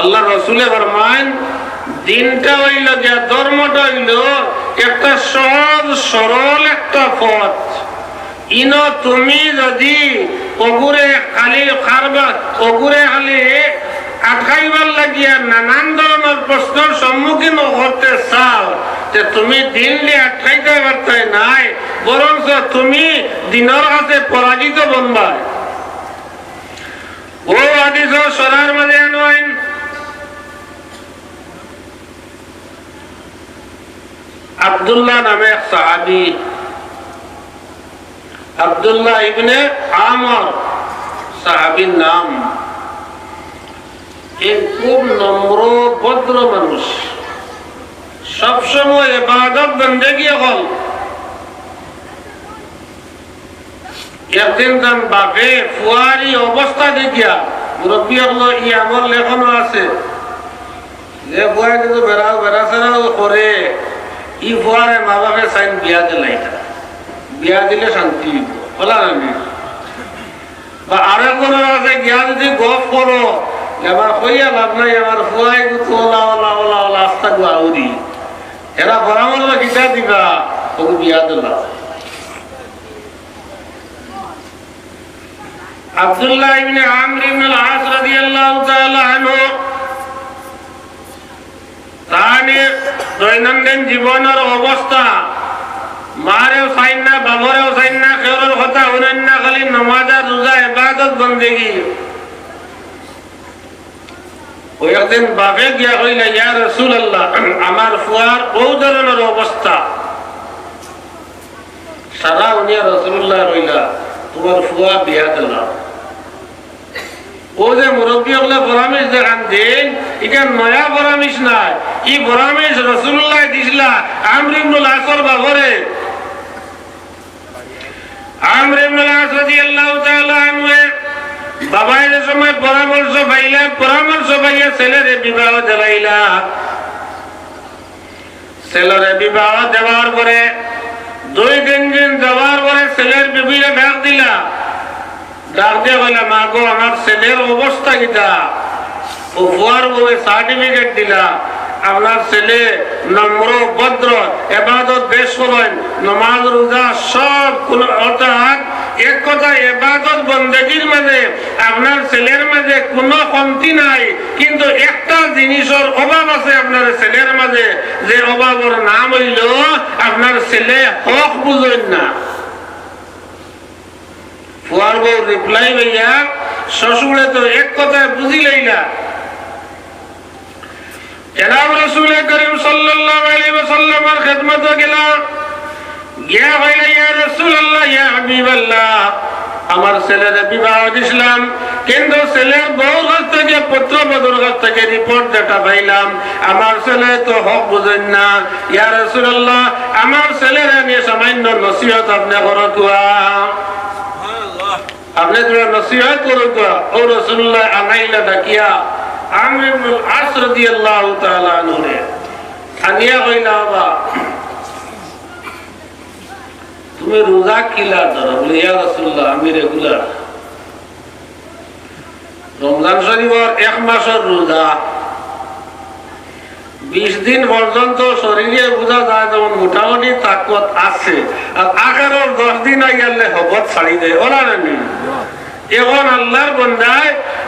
আল্লাহ রসুলে ফরমান, দিনটা হইল যে ধর্মটা হইল একটা সহজ, সরল একটা পথ। ইন তুমি যদি অগুরে খালি খারবা, অগুরে খালি আটকাইবার লাগিয়া নানান ধরনের প্রশ্নের সম্মুখীন করতে চাও যে তুমি দিন নিয়ে আটকাইতে পারতে নাই, বরঞ্চ তুমি দিনের কাছে পরাজিত বনবায় ও হাদিস সরার মাঝে আনওয়াইন আব্দুল্লাহ নামে এক সাহাবি আব্দুল্লাহ ইবনে আমর সাহাবির নাম। খুব নম্র, ভদ্র মানুষ। সবসময় এবাদত বন্দেগি হল। একদিন তার বাপে ফুয়ারি অবস্থা দেখিয়া, মুরব্বী হলো, ই আমার লেখনও আছে। যে বুয়া কিন্তু বেড়াও বেড়াচেরাও করে। ই ফুয়ারে মা বাপে চাইন বিয়া দিলাই বিয়া দিলে শান্তি বলা নামি বা আরও কোনো আছে গিয়া যদি গপ করো, এবার কইয়া লাভ নাই আমার ফুয়াই গুতো, ওলা ওলা ওলা ওলা, আস্তা গু আউরি এরা পরামর্শ কিতা দিবা? ওকে বিয়া দিলা। আব্দুল্লাহ ইবনে আমর ইবনে আল-আস রাদিয়াল্লাহু তাআলা আনহু তাহলে দৈনন্দিন জীবনের অবস্থা মারেও চাইন না বাবরেও চাইন না কেউরের কথা শুনেন না, খালি নমাজা রোজা এবাদত বন্দেগি। ওই একদিন বাপে গিয়া রসুল আল্লাহ আমার ফুয়ার বহু ধরনের অবস্থা সারা উনিয়া রসুল্লাহ রইলা তোমার ফুয়া বিয়া দিলাম ও যে মুরব্বী হলে পরামর্শ দেখান দিন এটা নয়া পরামর্শ নাই। ই পরামর্শ রসুল্লাহ দিছিলা আমরিমুল আসর বাবরে। আমরিমুল আস রাদিয়াল্লাহু তাআলা আনহু বাবাই যে সময় পরামর্শ পাইলা, পরামর্শ পাইয়া ছেলেরে বিবাহ ছেলেরে বিবাহ দেওয়ার পরে, দুই দিন পরে ছেলের বিবিরে দিলা। ডাক দিয়ে বলে, মা গো, আমার ছেলের অবস্থা কিটা? দিলা। আপনার এবাদত বেশ নমাজ সব এক এবাদত ছেলের মাঝে কোনো কমতি নাই। কিন্তু একটা জিনিসের অভাব আছে আপনার ছেলের মাঝে যে অভাবের নাম হইল আপনার ছেলে হক বুঝেন না। শ্বশুরে তো এক কথায় বুঝিলেই না জনাব রসুল করিম সাল্লাল্লাহু আলাইহি ওয়াসাল্লামের খিদমতে গেলাম গিয়া হইলা ইয়া রাসূলুল্লাহ ইয়া হাবিবাল্লাহ আমার ছেলের বিবাহ দিছিলাম। কিন্তু ছেলের বউ কাছ থেকে পুত্র বধুর কাছ থেকে রিপোর্ট যেটা পাইলাম আমার ছেলে তো হক বুঝেন না। ইয়া রাসূলুল্লাহ আমার ছেলের নিয়ে সামান্য নসিহত আপনি করো আপনি তুমি নসিহত করো ও রসুল্লাহ আনাইলা ডাকিয়া তুমি রোজা কিলা আমি রেগুলার। রমজান এক মাসের রোজা, বিশ দিন পর্যন্ত শরীরে বোঝা যায় যেমন মোটামুটি তাকত আছে, আর আখের দশ দিন আগে হবত ছাড়ি দেয়। ওরা এখন আল্লাহর বন্ধায়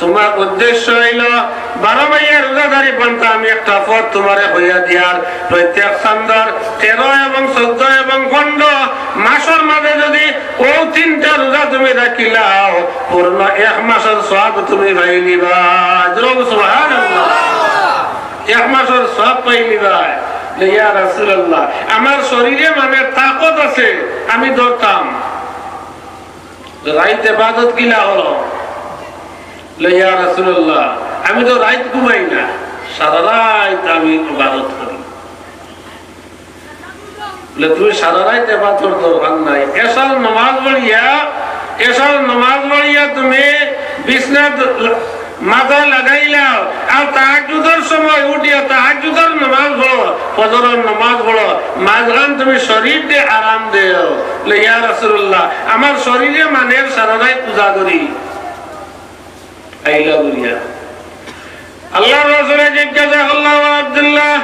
তোমার উদ্দেশ্য হইল বারো মাইয়া রোজাদারি পান্তা আমি একটা পথ তোমারে হইয়া দিয়ার প্রত্যেক চান্দার তেরো এবং চোদ্দ এবং পনেরো মাসের মাঝে যদি ও তিনটা রোজা তুমি রাখিলাও, পূর্ণ এক মাসের সব তুমি জোর এক মাসের সব পাই নিবা। রাসূলুল্লাহ, আমার শরীরে মানে তাকত আছে, আমি ধরতাম। রাইতে বাদত কিলা হলো। আমি তো রাইত ঘুমাই না, সারা রাত আমি ইবাদত করি। তুমি সারা রাত ইবাদত দরকার নাই। এসার নামাজ পড়িয়া, এসার নামাজ পড়িয়া তুমি বিছনাত মাথা লাগাইলাও আর তাহাজুদের সময় উঠিয়া তাহাজুদের নামাজ পড়ো, ফজরের নামাজ পড়ো। মাঝখান তুমি শরীর দিয়ে আরাম দেও। লইয়া রাসূলুল্লাহ, আমার শরীরে মানে সারা রাত পূজা করি। আইলা করিয়া আল্লাহ রসুলের জিজ্ঞাসা আল্লাহ আব্দুল্লাহ,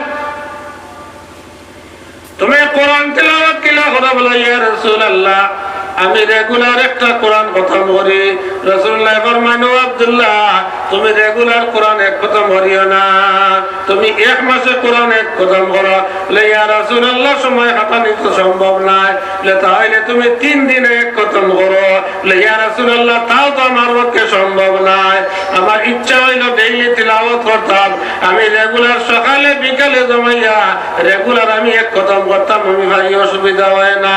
তুমি কোরআন তেলাওয়াত কিলা কথা বলা, ইয়া রাসূলুল্লাহ আমি রেগুলার একটা কোরআন রাসূলুল্লাহ ফরমানো আব্দুল্লাহ, তুমি রেগুলার কোরআন এক খতম করিও না। তুমি এক মাসে কোরআন এক করো বলে। ইয়া রাসূলুল্লাহ, সময় কাটানি তো সম্ভব বলে, তাহলে তুমি তিন দিনে এক খতম করো বলে, ইয়া রাসূলুল্লাহ, তাও তো আমার পক্ষে সম্ভব নয়। আমার ইচ্ছা হইল ডেইলি তিলাওয়াত করতাম। আমি রেগুলার সকালে, বিকালে জমাইয়া রেগুলার আমি এক খতম করতাম আমি ভাই, অসুবিধা হয় না।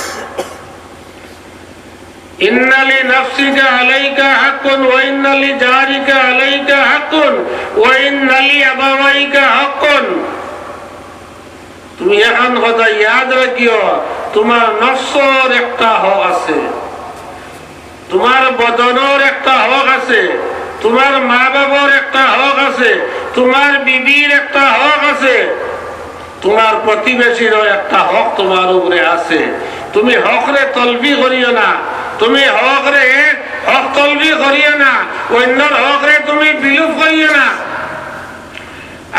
ইন্নালি নাফসিকা আলাইকা হাকুন ওয়াইন্নালি জারিকা আলাইকা হাকুন ওয়াইন্নালি আবাবাইকা হাকুন তুমি এখন কথা ইয়াদ রাখিও, তোমার নফসর একটা হক আছে। তোমার বদনের একটা হক আছে। তোমার মা বাবার একটা হক আছে। তোমার বিবির একটা হক আছে। তোমার প্রতিবেশীরও একটা হক তোমার উপরে আছে। তুমি হকরে তলবি করিও না। তুমি হকরে হক তলবি করিও না, অন্যর হকরে তুমি বিলুপ করিও না।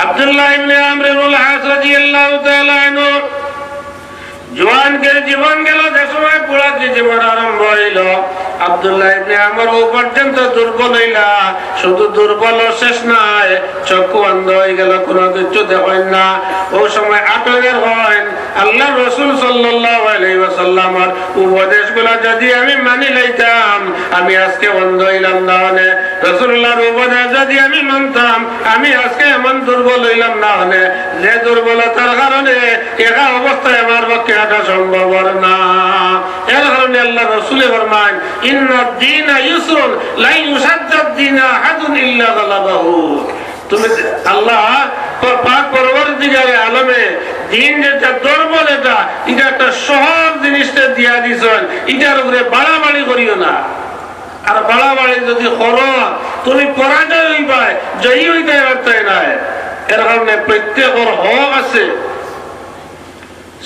আব্দুল্লাহ ইবনে আমর রাদিয়াল্লাহু তাআলা আনহু জওয়ানদের জীবন গেল, যে সময় জীবন আরম্ভ হইল, আব্দুল্লাহ ইবনে আমর ও পর্যন্ত দুর্বল হইলা, শুধু দুর্বল শেষ নাই, চক্ষু অন্ধ হয়ে গেল, কোনো কিছু দেখেন না। ও সময় আটকের হয় আল্লাহ রসুল সাল্লাল্লাহু আলাইহি ওয়াসাল্লামের উপদেশগুলো যদি আমি মানি লইতাম, আমি আজকে অন্ধ হইলাম না রসুল্লাহর উপদেশ যদি আমি মানতাম, আমি আজকে এমন দুর্বল হইলাম না হলে যে দুর্বলতার কারণে একা অবস্থায় আমার পক্ষে সম্ভব না। এর কারণে আল্লাহ রসুলে ফরমান ইন্না দিন ইউসুন লাই আহাদুন ইল্লা আল্লাহ আলমে দিন যেটা দুর্বল এটা এটা একটা সহজ দিয়া দিছেন এটার উপরে বাড়াবাড়ি করিও না। আর বাড়াবাড়ি যদি করো তুমি পরাজয় হইবাই জয়ী হইতে পারতে নাই। এর কারণে প্রত্যেকের হক আছে।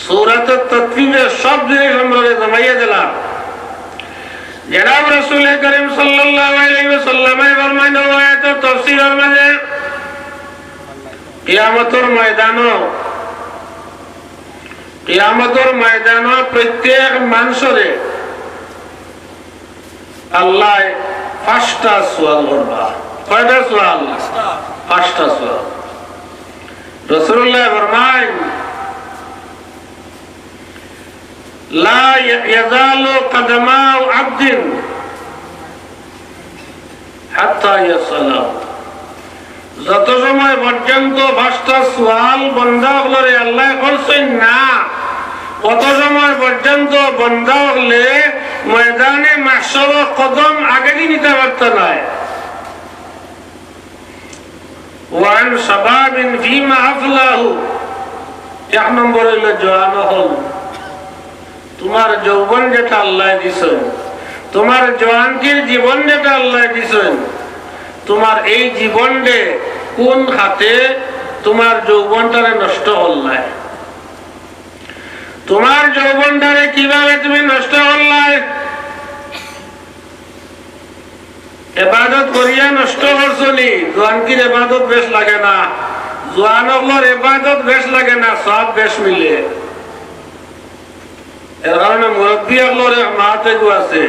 সৌরাতের সব জিনিস আমরা জমাইয়া দিলাম জনাব রাসূল করিম কিয়ামতর ময়দান প্রত্যেক মানুষরে আল্লাহ পাঁচটা সোয়াল করবা কয়টা সোয়াল পাঁচটা সোয়াল রসুল্লাহ ফরমাই লা ইয়াজালু কদমাউ আবদিন হাত্তা যত সময় পর্যন্ত আল্লাহ করছেন না কত সময় পর্যন্ত বন্ধা হলে ময়দানে মাসর কদম আগে নিতে পারত আফলাহু। এক তোমার যৌবন যেটা আল্লাহ দিছেন, তোমার জোয়ানটির জীবন যেটা আল্লাহ দিছেন তোমার এই জীবনটে কোন হাতে তোমার যৌবনটারে নষ্ট হল নাই তোমার যৌবনটারে কীভাবে তুমি নষ্ট করলাই এবাদত করিয়া নষ্ট করছ নি? জোয়ানকির এবাদত বেশ লাগে না। জোয়ান হকলোর এবাদত বেশ লাগে না, সব বেশ মিলে। এর কারণে মুরব্বী হকলোর মাহাতে গু আছে।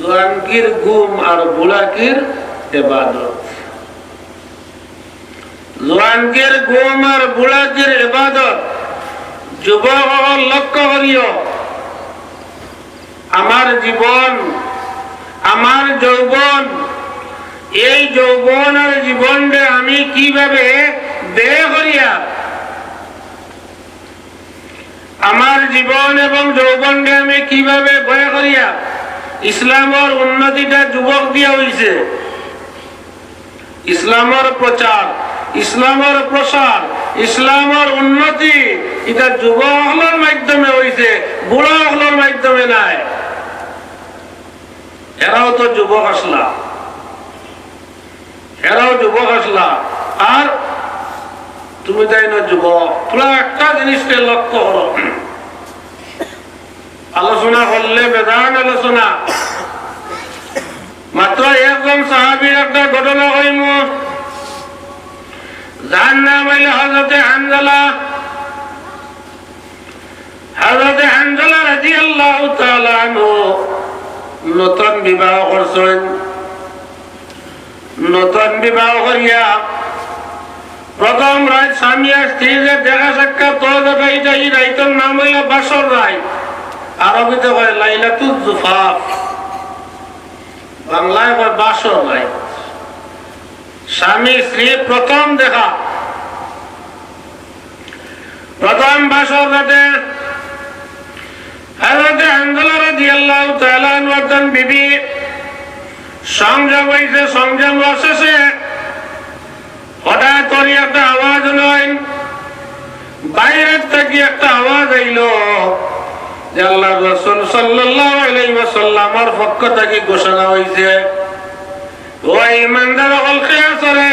জোয়ানকির গুম আর বুড়াকির এবাদত। জোয়ানকির গুম আর বুড়াকির এবাদত, যুবক লক্ষ্য করিও। আমার জীবন, আমার যৌবন, এই যৌবন আর জীবনকে আমি কীভাবে ব্যয় করিয়া? আমার জীবন এবং যৌবনকে আমি কীভাবে ভয় করিয়া? ইসলামের উন্নতিটা যুবক দিয়া হইছে। ইসলামের প্রচার, ইসলামের প্রসার, ইসলামের উন্নতি, এটা যুবক হলোর মাধ্যমে হইছে, বুড়া হলোর মাধ্যমে নাই। এরাও তো যুবক আসলা। এরাও যুবক আসলা। আর তুমি তাই না যুবক? তোরা একটা জিনিসকে লক্ষ্য করো। আলোচনা করলে বেদান আলোচনা। মাত্র একজন সাহাবির একটা ঘটনা হইম যার নাম হইল হজরতে হানজালা। হজরতে হানজালা রাজি আল্লাহ নতুন বিবাহ করছেন নতুন বিবাহ করিয়া প্রথম রায় স্বামী স্ত্রী যে দেখা সাক্ষাৎ তো দেখাইটা এই রাইতর নাম হইল বাসর রায় আরবিতে কয় লাইলাতু জুফাফ বাংলায় কয় বাসর রায় স্বামী, স্ত্রী, প্রথম দেখা। প্রথম বাসর রাতে হযরত হানজালা রাদিয়াল্লাহু তাআলা আনহু বিবি সংযম হইছে, সংযম অশেষে হঠাৎ করে একটা আওয়াজ নয় বাইরের থেকে একটা আওয়াজ আইল। যে আল্লাহ রসুল সাল্লাল্লাহু আলাইহি ওয়াসাল্লামের পক্ষ থেকে ঘোষণা হইছে। ওই ইমানদার হল খেয়াসরে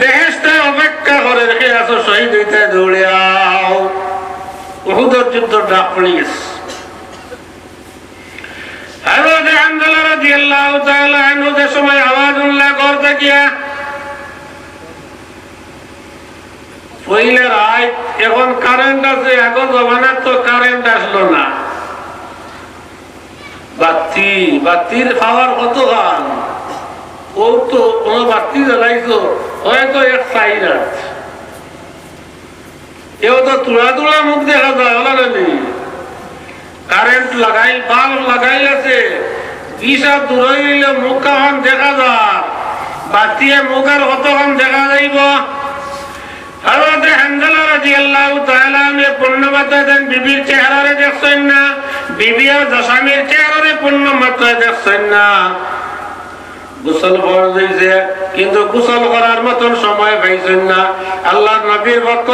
বেহেশতে অপেক্ষা করে খেয়াস শহীদ হইতে দৌড়ে আও। উহুদের যুদ্ধ হযরত রাদিয়াল্লাহু তাআলা আনহু যে সময় আওয়াজ উল্লাহ করতে গিয়া পইলে রাত এখন কারেন্ট আছে, এখন জমানার তো কারেন্ট আসলো না। বাতি, বাতির পাওয়ার কত গান? ও তো কোনো বাতি জ্বালাইছো হয়তো এক সাইড আছে এও তো তুলা তুলা মুখ দেখা যায় ওলা নেই কারেন্ট লাগাই, বাল্ব লাগাই আছে, বিষা দূর মুখ কাহান দেখা যায়। বাতিয়ে মুখ আর কতক্ষণ দেখা যাইব হযরত হানজালা রাদিয়াল্লাহু তাআলা আমি পূর্ণমাত্রা দেন বিবির চেহারারে দেখছেন না? দশামির চেহারারে পূর্ণমাত্রা দেখছেন না। কিন্তু করার মতন সময় পাইছেন না। আল্লাহ নবীর পক্ষ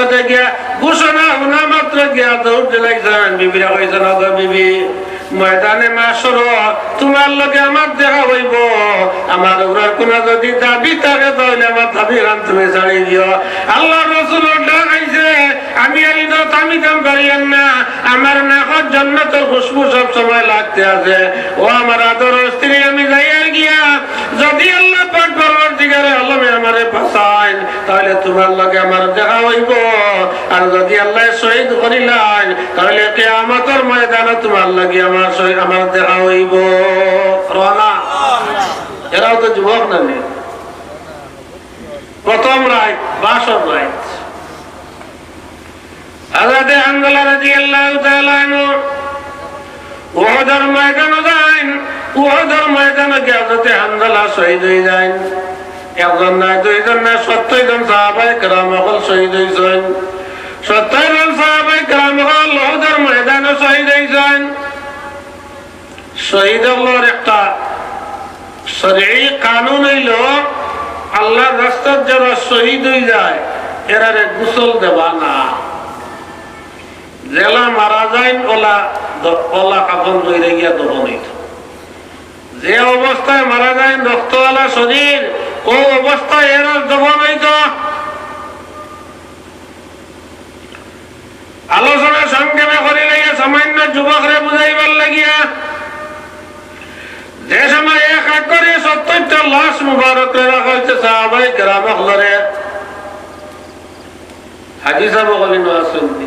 ঘোষণা মাত্র গিয়া দৌড় দিলাইছেন বিবিরা কইছেন বিবি, ময়দানে মাসর, তোমার লগে আমার দেখা হইব। আমার ওরার কোন যদি দাবি তাহলে আমার দাবি রান তুমি ছাড়ি দিও। আল্লাহ রসুলের ডাক আইছে আমি আর ইদো তামি কাম করিয়েন না। আমার নাকর জন্য তোর খুশবু সব সময় লাগতে আছে। ও আমার আদর স্ত্রী আমি যাই আর গিয়া। যদি আল্লাহ পাক করবার দিগারে আল্লামে আমারে বাঁচাইন তাহলে তোমার লগে আমার দেখা হইব। আর যদি আল্লাহ শহীদ করিলাই তাহলে কেয়ামতের ময়দানে তোমার লাগে আমার শহীদ আমার দেখা হইব। এরাও তো যুবক না নে। প্রথম রায় বাসর রায় হযরত হানজালা রাদিয়াল্লাহু তাআলা আনহু, উহুদের ময়দানে যান উহুদের ময়দানে গিয়ে হযরত হানজালা শহীদ হয়ে যান একজন না দুইজন না সত্তর জন সাহাবায়ে কেরাম সকল শহীদ হয়েছেন সত্তর জন সাহাবায়ে কেরাম সকল উহুদের ময়দানে শহীদ হয়েছেন শহীদ হলোর একটা শরীর কানুন হইল, আল্লাহর রাস্তার যারা শহীদ হয়ে যায়, এরারে গোসল দেবা না। জেলা মারা যায়, ওলা ওলা কাপন ধরে গিয়া দহন যে অবস্থায় মারা যায়, রক্তওয়ালা শরীর, ও অবস্থায় এর দহন হইত। আলোচনা সংক্ষেপে করে লাগিয়া, সামান্য যুবকরে বুঝাইবার লাগিয়া, যে সময় এক এক করে সত্তরটা লাশ মুবারক রাখা হয়েছে সাহাবাই গ্রাম হলরে। হাজি সাহেব বলেন আসুননি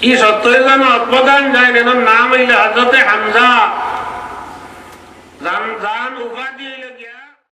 ই সত্তর জন অপদান যায় এনার নাম হইলে